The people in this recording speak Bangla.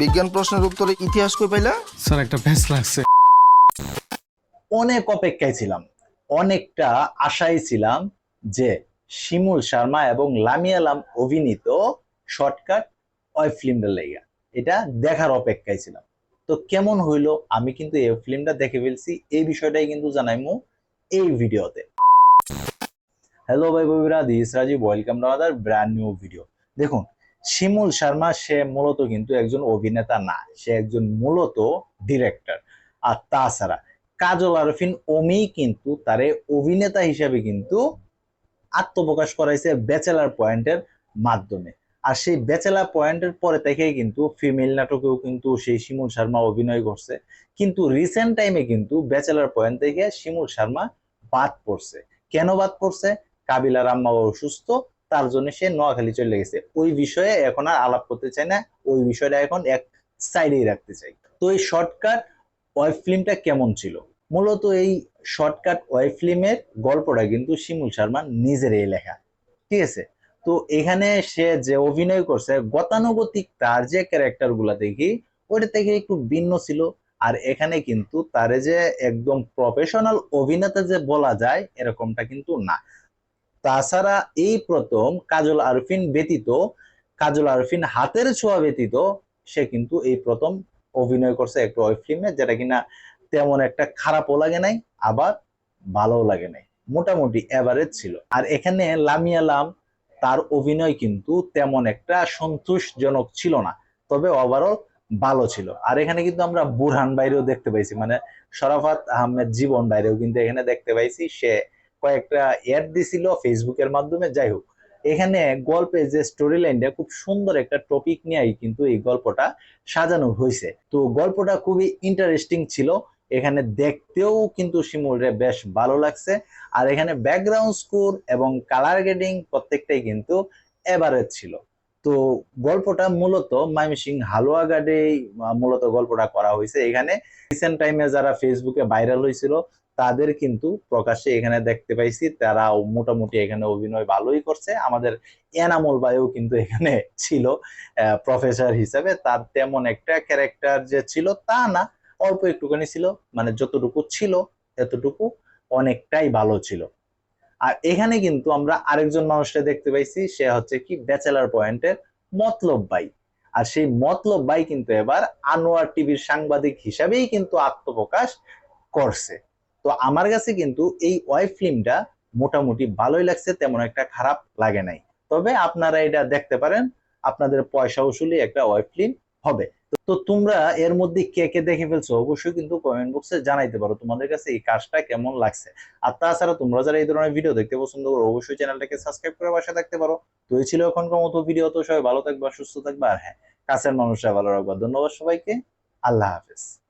বিজ্ঞান প্রশ্নের উত্তরে ইতিহাস কই পাইলা? স্যার একটা ভ্যাস লাগছে। অনেক অপেক্ষায় ছিলাম অনেকটা আশায় ছিলাম যে শিমুল শর্মা এবং লামিয়ালাম অভিনীত শর্টকাট ওই ফিল্মটা লেগা এটা দেখার অপেক্ষায় ছিলাম। তো কেমন হইল? আমি কিন্তু এই ফিল্মটা দেখে ফেলছি এই বিষয়টাই কিন্তু জানাইমু এই ভিডিওতে। হ্যালো ভাই ববিরা this Rajib welcome to other brand new video দেখুন শিমুল শর্মা, সে মূলত কিন্তু একজন অভিনেতা না, সে একজন মূলত ডিরেক্টর আর তাছাড়া কাজল আরফিন ওমি কিন্তু তারে অভিনেতা হিসাবে কিন্তু আত্মপ্রকাশ করাইছে ব্যাচেলার পয়েন্টের মাধ্যমে। আর সেই ব্যাচেলার পয়েন্টের পরে থেকেই কিন্তু ফিমেল নাটকেও কিন্তু সেই শিমুল শর্মা অভিনয় করছে। কিন্তু রিসেন্ট টাইমে কিন্তু ব্যাচেলার পয়েন্ট থেকে শিমুল শর্মা বাদ পড়ছে। কেন বাদ পড়ছে? কাবিলার আম্মা অসুস্থ তার জন্য সে নোয়াখালী চলে গেছে। ওই বিষয়ে এখন আর আলাপ করতে চাই না। ওই বিষয়টা এখন এক সাইডেই রাখতে চাই তো এই শর্টকাট ওয়েব ফিল্মটা কেমন ছিল? মূলত এই শর্টকাট ওয়েব ফিল্মের গল্পটা কিন্তু শিমুল শর্মা নিজেরই লেখা। ঠিক আছে? তো এখানে সে যে অভিনয় করছে, গতানুগতিক তার যে ক্যারেক্টারগুলা দেখি, ওইটা থেকে একটু ভিন্ন ছিল। আর এখানে কিন্তু তারে যে একদম প্রফেশনাল অভিনেতা যে বলা যায়, এরকমটা কিন্তু না। তাছাড়া এই প্রথম কাজল আরফিন ব্যতীত, কাজল আরফিন হাতের ছোঁয়া ব্যতীত, সে কিন্তু এই প্রথম অভিনয় করছে একটা ওয়েব ফিল্মে, যেটা কিনা তেমন একটা খারাপও লাগে নাই, আবার ভালোও লাগে নাই। মোটামুটি এভারেজ ছিল। আর এখানে লামিয়ালাম তার অভিনয় কিন্তু তেমন একটা সন্তোষজনক ছিল না, তবে ওভারঅল ভালো ছিল। আর এখানে কিন্তু আমরা বুরহান বাইরেও দেখতে পাইছি মানে শরাফাত আহমেদ জীবন বাইরেও কিন্তু এখানে দেখতে পাইছি, সে কয়েকটা অ্যাড দিছিল ফেসবুকের মাধ্যমে, যাই হোক। এখানে গল্পে যে স্টোরি লাইনটা খুব সুন্দর একটা টপিক নিয়েই কিন্তু এই গল্পটা সাজানো হয়েছে। তো গল্পটা খুবই ইন্টারেস্টিং ছিল। এখানে দেখতেও কিন্তু শিমুলরে বেশ ভালো লাগছে। আর এখানে ব্যাকগ্রাউন্ড স্কোর এবং কালার গ্রেডিং প্রত্যেকটাই কিন্তু এভারেজ ছিল। তো গল্পটা মূলত মাইমিসিং হালুয়াঘাটে মূলত গল্পটা করা হয়েছে। এখানে রিসেন্ট টাইমে যারা ফেসবুকে ভাইরাল হয়েছিল তাদের কিন্তু প্রকাশ্যে এখানে দেখতে পাইছি তারা মোটামুটি এখানে অভিনয় ভালোই করছে। আমাদের এনামুল ভাইও কিন্তু এখানে ছিল প্রফেসর হিসেবে। তার তেমন একটা ক্যারেক্টার যে ছিল তা না, অল্প একটুখানি ছিল মানে যতটুকু ছিল এতটুকু অনেকটাই ভালো ছিল। আর এখানে কিন্তু আমরা আরেকজন মানুষটা দেখতে পাইছি, সে হচ্ছে কি ব্যাচেলার পয়েন্টের মতলব বাই আর সেই মতলব বাই কিন্তু এবার আনোয়ার টিভির সাংবাদিক হিসাবেই কিন্তু আত্মপ্রকাশ করছে। তো আমার কাছে কিন্তু এই ওয়েব ফিল্মটা মোটামুটি ভালোই লাগছে, তেমন একটা খারাপ লাগে নাই। তবে আপনারা এটা দেখতে পারেন, আপনাদের পয়সা উসুলি একটা ওয়েব ফিল্ম হবে। তো- তোমরা এর মধ্যে কে কে দেখে ফেলছো অবশ্যই কিন্তু কমেন্ট বক্সে জানাইতে পারো তোমাদের কাছে এই কাজটা কেমন লাগছে। আর তাছাড়া তোমরা যারা এই ধরনের ভিডিও দেখতে পছন্দ করো, অবশ্যই চ্যানেলটাকে সাবস্ক্রাইব করে বাসা থাকতে পারো। তো এই ছিল এখনকার মতো ভিডিও, তো সবাই ভালো থাকবা, সুস্থ থাকবা, আর হ্যাঁ কাছের মানুষরা ভালো রাখবা। ধন্যবাদ সবাইকে, আল্লাহ হাফেজ।